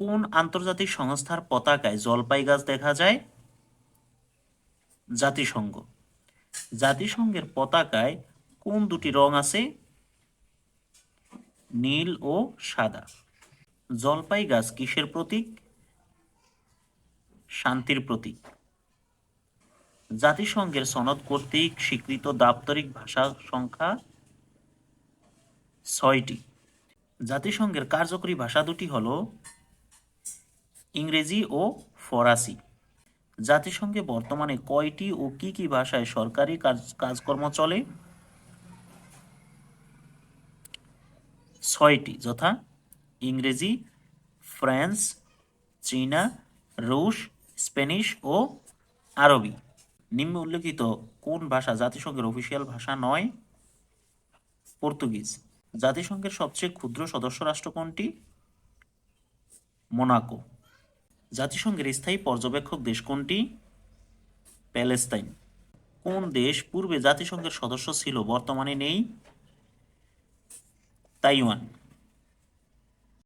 কোন আন্তর্জাতিক সংস্থার পতাকায় জলপাই গাছ দেখা যায়? জাতিসংঘ। জাতিসংঘের পতাকায় কোন দুটি রং আছে? নীল ও সাদা। জলপাই গাছ কিসের প্রতীক? শান্তির প্রতীক। জাতিসংঘের সনদ কর্তৃক স্বীকৃত দাপ্তরিক ভাষা সংখ্যা ছয়টি। জাতিসংঘের কার্যকরী ভাষা দুটি হল ইংরেজি ও ফরাসি। জাতিসংঘে বর্তমানে কয়টি ও কি কি ভাষায় সরকারি কাজ, কাজকর্ম চলে? ছয়টি, যথা ইংরেজি, ফ্রান্স, চীনা, রুশ, স্প্যানিশ ও আরবি। নিম্ন উল্লেখিত কোন ভাষা জাতিসংঘের অফিসিয়াল ভাষা নয়? পর্তুগিজ। জাতিসংঘের সবচেয়ে ক্ষুদ্র সদস্য রাষ্ট্র কোনটি? মোনাকো। জাতিসংঘের স্থায়ী পর্যবেক্ষক দেশ কোনটি? প্যালেস্তাইন। কোন দেশ পূর্বে জাতিসংঘের সদস্য ছিল? বর্তমানে নেই। তাইওয়ান।